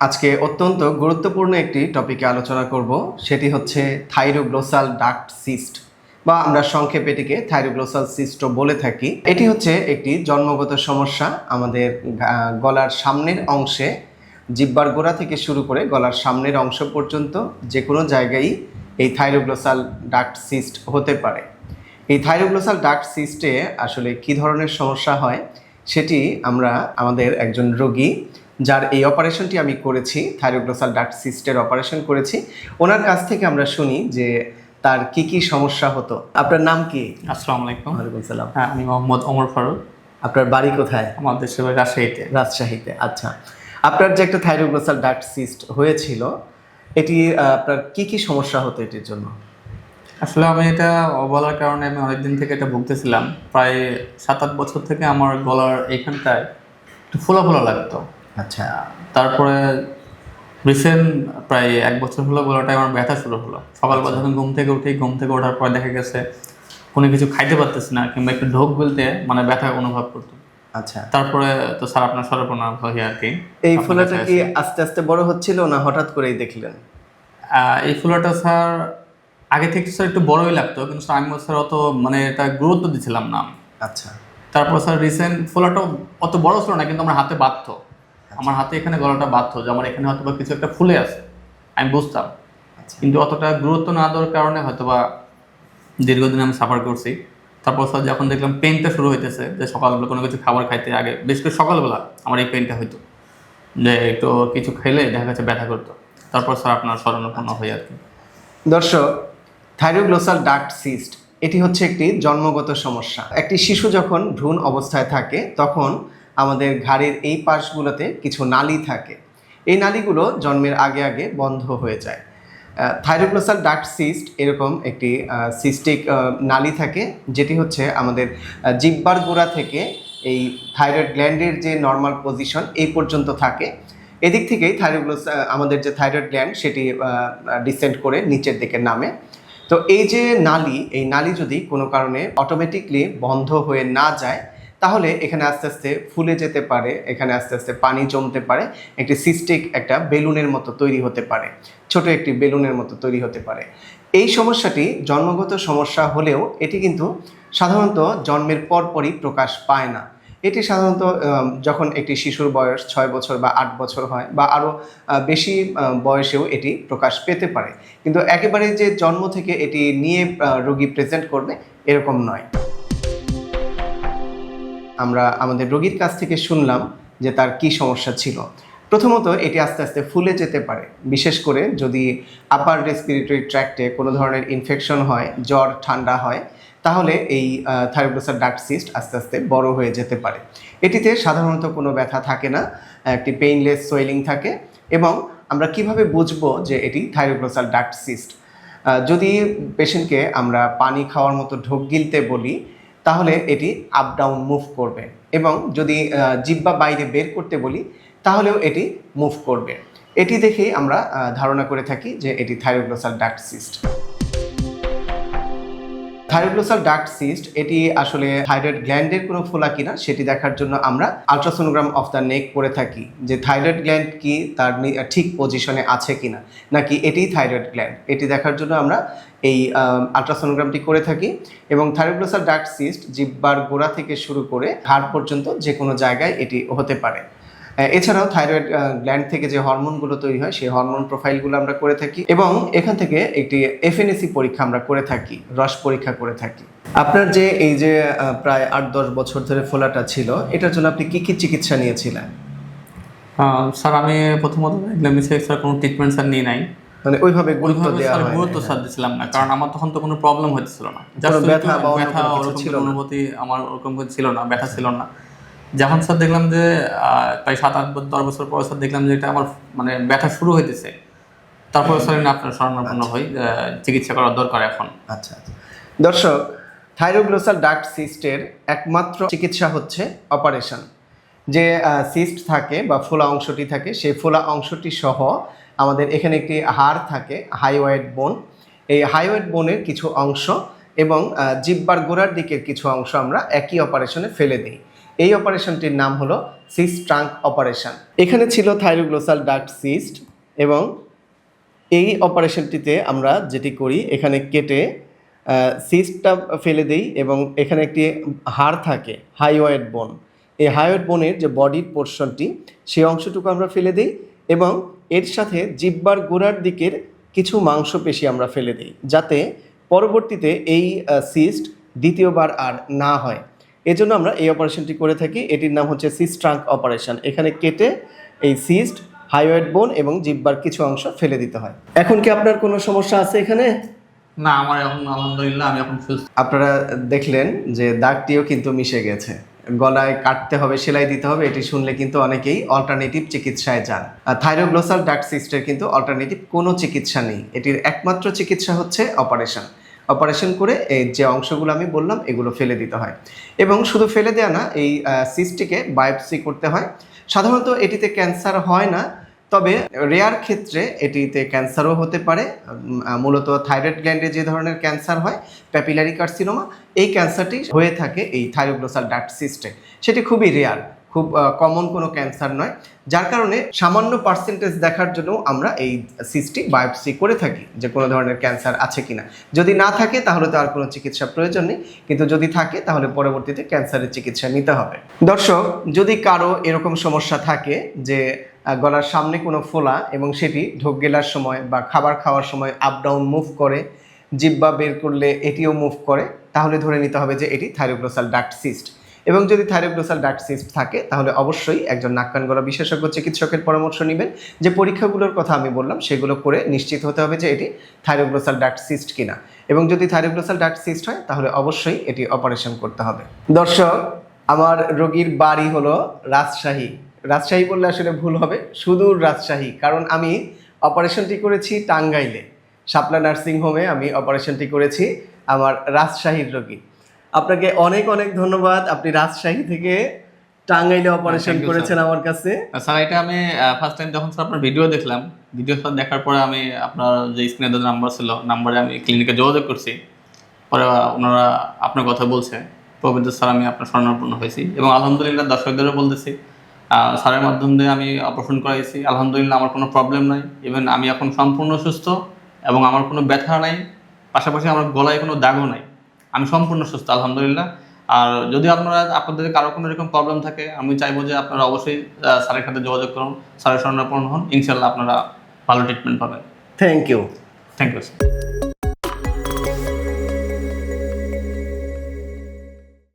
আজকে অত্যন্ত গুরুত্বপূর্ণ একটি টপিকে আলোচনা করব, সেটি হচ্ছে থাইরোগ্লোসাল ডাক্ট সিস্ট বা আমরা সংক্ষেপে এটিকে থাইরোগ্লোসাল সিস্টও বলে থাকি। এটি হচ্ছে একটি জন্মগত সমস্যা আমাদের গলার সামনের অংশে, জিব্বার গোড়া থেকে শুরু করে গলার সামনের অংশ পর্যন্ত যে কোনো জায়গায় এই থাইরোগ্লোসাল ডাক্ট সিস্ট হতে পারে। এই থাইরোগ্লোসাল ডাক্ট সিস্টে আসলে কি ধরনের সমস্যা হয়, সেটি আমরা আমাদের একজন রোগী যার এই অপারেশনটি আমি করেছি থাইরোগ্লোসাল ডাক্ট সিস্টের অপারেশন করেছি। ওনার কাছ থেকে আমরা শুনি যে তার কি কি সমস্যা হতো। আপনার নাম কি? আসসালামু আলাইকুম। ওয়ালাইকুম সালাম। হ্যাঁ আমি মোহাম্মদ ওমর ফারুক। আপনার বাড়ি কোথায়? আমার দেশের বাড়ি রাজশাহীতে। রাজশাহীতে আচ্ছা। আপনার যে একটা থাইরোগ্লোসাল ডাক্ট সিস্ট হয়েছিল এটি আপনার কি কি সমস্যা হতো এটির জন্য? আসলে আমি এটা বলার কারণে আমি অনেকদিন থেকে এটা ভুগতেছিলাম। প্রায় সাত আট বছর থেকে আমার গলার এইখানটায় একটু ফোলা ফোলা লাগতো। আচ্ছা। তারপরে রিসেন্ট প্রায় এক বছর হলো গলাটায় আমার ব্যথা শুরু হলো। সকালবেলা যখন ঘুম থেকে উঠি ঘুম থেকে ওঠার পর দেখা গেছে কোনো কিছু খাইতে পারতেছি না কিংবা একটু ঢোক গিলতে মানে ব্যথা অনুভব করতো। আচ্ছা। তারপরে তো স্যার আপনার সরপনা হয়ে আর কি। এই ফোলাটা কি আস্তে আস্তে বড় হচ্ছিল না হঠাৎ করেই দেখলেন? এই ফুলাটা স্যার আগে থেকে স্যার একটু বড়ই লাগতো কিন্তু স্যার আমি স্যার অত মানে এটা গুরুত্ব দিছিলাম না। আচ্ছা। তারপর স্যার রিসেন্ট ফুলাটা অত বড় ছিল না কিন্তু আমার হাতে বাধ্য আমার হাতে এখানে গলাটা বাধ্য যে আমার এখানে হয়তো বা কিছু একটা ফুলে আছে আমি বুঝতাম। আচ্ছা। কিন্তু অতটা গুরুত্ব না দেওয়ার কারণে হয়তো বা দীর্ঘদিন আমি সাফার করছি। তারপর স্যার যখন দেখলাম পেনটা শুরু হইতেছে যে সকালবেলা কোনো কিছু খাবার খাইতে আগে বেশ করে সকালবেলা আমার এই পেনটা হইতো যে একটু কিছু খেলে দেখা যাচ্ছে ব্যথা করতো। তারপর স্যার আপনার স্মরণাপন্ন হয় আর কি। দর্শক থাইরোগ্লোসাল ডাক্ট সিস্ট এটি হচ্ছে একটি জন্মগত সমস্যা। একটি শিশু যখন ভ্রূণ অবস্থায় থাকে তখন আমাদের ঘাড়ের এই পাশগুলোতে কিছু নালি থাকে। এই নালিগুলো জন্মের আগে আগে বন্ধ হয়ে যায়। থাইরোগ্লোসাল ডাক্ট সিস্ট এরকম একটি সিস্টিক নালি থাকে যেটি হচ্ছে আমাদের আহ, জিহ্বার গোড়া থেকে এই থাইরয়েড গ্ল্যান্ডের যে নর্মাল পজিশন এই পর্যন্ত থাকে। এদিক থেকেই থাইরোগ্লোস আমাদের যে থাইরয়েড গ্ল্যান্ড সেটি ডিসেন্ড করে নিচের দিকে নামে। তো এই যে নালি এই নালি যদি কোনো কারণে অটোমেটিকলি বন্ধ হয়ে না যায় তাহলে এখানে আস্তে আস্তে ফুলে যেতে পারে, এখানে আস্তে আস্তে পানি জমতে পারে, একটি সিস্টিক একটা বেলুনের মতো তৈরি হতে পারে, ছোট একটি বেলুনের মতো তৈরি হতে পারে। এই সমস্যাটি জন্মগত সমস্যা হলেও এটি কিন্তু সাধারণত জন্মের পরপরই প্রকাশ পায় না। এটি সাধারণত যখন একটি শিশুর বয়স ছয় বছর বা আট বছর হয় বা আরও বেশি বয়সেও এটি প্রকাশ পেতে পারে। কিন্তু একেবারে যে জন্ম থেকে এটি নিয়ে রোগী প্রেজেন্ট করবে, এরকম নয়। আমরা আমাদের রোগীর কাছ থেকে শুনলাম যে তার কি সমস্যা ছিল। প্রথমত এটি আস্তে আস্তে ফুলে যেতে পারে। বিশেষ করে যদি আপার রেসপিরেটরি ট্র্যাক্টে কোনো ধরনের ইনফেকশন হয়, জ্বর, ঠান্ডা হয়, তাহলে এই থাইরোগ্লোসার ডাক্ট সিস্ট আস্তে আস্তে বড় হয়ে যেতে পারে। এটিতে সাধারণত কোনো ব্যথা থাকে না, একটি পেইনলেস সোয়েলিং থাকে এবং আমরা কীভাবে বুঝব যে এটি থাইরোগ্লোসাল ডাক্ট সিস্ট যদি পেশেন্টকে আমরা পানি খাওয়ার মতো ঢোক গিলতে বলি তাহলে এটি আপ ডাউন মুভ করবে। এবং যদি জিব্বা বাইরে বের করতে বলি, তাহলেও এটি মুভ করবে। এটি দেখেই আমরা ধারণা করে থাকি যে এটি thyroglossal duct cyst thyroglossal duct cyst এটি আসলে থাইরয়েড গ্ল্যান্ডের কোনো ফোলা কিনা, সেটি দেখার জন্য আমরা আলট্রাসোনোগ্রাম অফ দ্য নেক করে থাকি, যে থাইরয়েড গ্ল্যান্ড কি, তার ঠিক পজিশনে আছে কিনা, নাকি এটি থাইরয়েড গ্ল্যান্ড এটি দেখার জন্য আমরা এই আলট্রাসোনোগ্রামটি করে থাকি, এবং থাইরোগ্লোসাল ডাক্ট সিস্ট জিব্বার গোড়া থেকে শুরু করে হাড় পর্যন্ত যে কোনো জায়গায় এটি হতে পারে। এছাড়াও থাইরয়েড গ্ল্যান্ড থেকে যে হরমোনগুলো তৈরি হয় সেই হরমোন প্রোফাইলগুলো আমরা করে থাকি এবং এখান থেকে একটি এফএনএসি পরীক্ষা আমরা করে থাকি রস পরীক্ষা করে থাকি। আপনার যে এই যে প্রায় আট দশ বছর ধরে ফোলাটা ছিল এটার জন্য আপনি কি কি চিকিৎসা নিয়েছিলেন? স্যার আমি প্রথমত কোনো ট্রিটমেন্ট স্যার নিয়ে নাই। মানে ওইভাবে গুরুত্ব দেওয়া স্যার হয় গুরুত্ব স্যার দিচ্ছিলাম না কারণ আমার তখন তো কোনো প্রবলেম হচ্ছিল না। ব্যথা বা ব্যথা ছিল অনুভূতি আমার ওরকম ছিল না ব্যথা ছিল না। যখন স্যার দেখলাম যে প্রায় সাত আট বছর দশ বছর পর স্যার দেখলাম যে এটা আমার মানে ব্যথা শুরু হইতেছে। তারপর স্যার আমি আপনার স্মরণাপন্ন হই চিকিৎসা করার দরকার এখন। আচ্ছা আচ্ছা। দর্শক থাইরোগ্লোসাল ডাক্ট সিস্টের একমাত্র চিকিৎসা হচ্ছে অপারেশন। যে সিস্ট থাকে বা ফোলা অংশটি থাকে সেই ফোলা অংশটি সহ আমাদের এখানে একটি হাড় থাকে হাইওয়েড বোন। এই হাইওয়েড বোনের কিছু অংশ এবং জিব্বার গোড়ার দিকের কিছু অংশ আমরা একই অপারেশনে ফেলে দিই। এই অপারেশনটির নাম হলো সিস্ট ট্রাঙ্ক অপারেশন। এখানে ছিল থাইরোগ্লোসাল ডাক্ট সিস্ট এবং এই অপারেশনটিতে আমরা যেটি করি, এখানে কেটে সিস্টটা ফেলে দেই এবং এখানে একটি হাড় থাকে হাইওয়েড বোন। এই হাইওয়েড বোনের যে বডির পোর্শনটি সেই অংশটুকু আমরা ফেলে দিই এবং এর সাথে জিব্বার গোড়ার দিকের কিছু মাংসপেশি আমরা ফেলে দিই, যাতে পরবর্তীতে এই সিস্ট দ্বিতীয়বার আর না হয়। এজন্য আমরা এই অপারেশনটি করে থাকি। এটির নাম হচ্ছে সিস্ট ট্রাঙ্ক অপারেশন এখানে কেটে এই সিস্ট হাইওয়েড বোন এবং জিব্বার কিছু অংশ ফেলে দিতে হয়। এখন কি আপনার কোনো সমস্যা আছে এখানে? না আমার এখন আলহামদুলিল্লাহ আমি এখন সুস্থ। আপনারা দেখলেন যে দাগটিও কিন্তু মিশে গেছে। গলায় কাটতে হবে সেলাই দিতে হবে এটি শুনলে কিন্তু অনেকেই অল্টারনেটিভ চিকিৎসায় যান। থাইরোগ্লোসাল ডাক্ট সিস্টের কিন্তু অল্টারনেটিভ কোনো চিকিৎসা নেই। এটির একমাত্র চিকিৎসা হচ্ছে অপারেশন অপারেশন করে এই যে অংশগুলো আমি বললাম, এগুলো ফেলে দিতে হয়। এবং শুধু ফেলে দেওয়া না, এই সিস্টটিকে বায়োপসি করতে হয়। সাধারণত এটিতে ক্যান্সার হয় না, তবে রেয়ার ক্ষেত্রে এটিতে ক্যান্সারও হতে পারে। মূলত থাইরয়েড গ্ল্যান্ডে যে ধরনের ক্যান্সার হয় প্যাপিলারি কার্সিনোমা এই ক্যান্সারটি হয়ে থাকে এই থাইরোগ্লোসাল ডাক্ট সিস্টে সেটি খুবই রেয়ার খুব কমন কোনো ক্যান্সার নয়। যার কারণে সামান্য পার্সেন্টেজ দেখার জন্য আমরা এই সিস্টটি বায়োপসি করে থাকি যে কোনো ধরনের ক্যান্সার আছে কি না যদি না থাকে তাহলে তো আর কোনো চিকিৎসা প্রয়োজন নেই। কিন্তু যদি থাকে তাহলে পরবর্তীতে ক্যান্সারের চিকিৎসা নিতে হবে। দর্শক, যদি কারও এরকম সমস্যা থাকে যে গলার সামনে কোনো ফোলা এবং সেটি ঢোক গেলার সময় বা খাবার খাওয়ার সময় আপ ডাউন মুভ করে জিব্বা বের করলে এটিও মুভ করে, তাহলে ধরে নিতে হবে যে এটি থাইরোগ্লোসাল ডাক্ট সিস্ট এবং যদি থাইরোগ্লোসাল ডাক্ট সিস্ট থাকে, তাহলে অবশ্যই একজন নাক কান গলা বিশেষজ্ঞ চিকিৎসকের পরামর্শ নেবেন। যে পরীক্ষাগুলোর কথা আমি বললাম, সেগুলো করে নিশ্চিত হতে হবে যে এটি থাইরোগ্লোসাল ডাক্ট সিস্ট কিনা। এবং যদি থাইরোগ্লোসাল ডাক্ট সিস্ট হয়, তাহলে অবশ্যই এটি অপারেশন করতে হবে। দর্শক, আমার রোগীর বাড়ি হলো রাজশাহী। রাজশাহী বললে আসলে ভুল হবে, সুদূর রাজশাহী। কারণ আমি অপারেশনটি করেছি টাঙ্গাইলে। শাপলা নার্সিং হোমে আমি অপারেশনটি করেছি আমার রাজশাহীর রোগী। আপনাকে অনেক অনেক ধন্যবাদ। আপনি রাজশাহী থেকে টাঙ্গাইলে অপারেশন করেছেন আমার কাছে। স্যার এটা আমি ফার্স্ট টাইম যখন স্যার আপনার ভিডিও দেখলাম ভিডিও স্যার দেখার পরে আমি আপনার যে স্ক্রিনে যে নাম্বার ছিল নাম্বারে আমি ক্লিনিকে যোগাযোগ করছি। পরে ওনারা আপনার কথা বলছে। পবিত্র স্যার আমি আপনার স্বর্ণাপন্ন হয়েছি এবং আলহামদুলিল্লাহ দর্শকদেরও বলতেছি। স্যারের মাধ্যম দিয়ে আমি অপারেশন করাইছি। আলহামদুলিল্লাহ আমার কোনো প্রবলেম নাই। ইভেন আমি এখন সম্পূর্ণ সুস্থ এবং আমার কোনো ব্যথা নাই। পাশাপাশি আমার গলায় কোনো দাগও নাই। আমি সম্পূর্ণ সুস্থ আলহামদুলিল্লাহ। আর যদি আপনারা আপনাদের কারও কোনো এরকম প্রবলেম থাকে আমি চাইব যে আপনারা অবশ্যই স্যারের সাথে যোগাযোগ করুন স্যারের স্বর্ণাপন্ন হন। ইনশাল্লাহ আপনারা ভালো ট্রিটমেন্ট পাবেন। Thank you thank you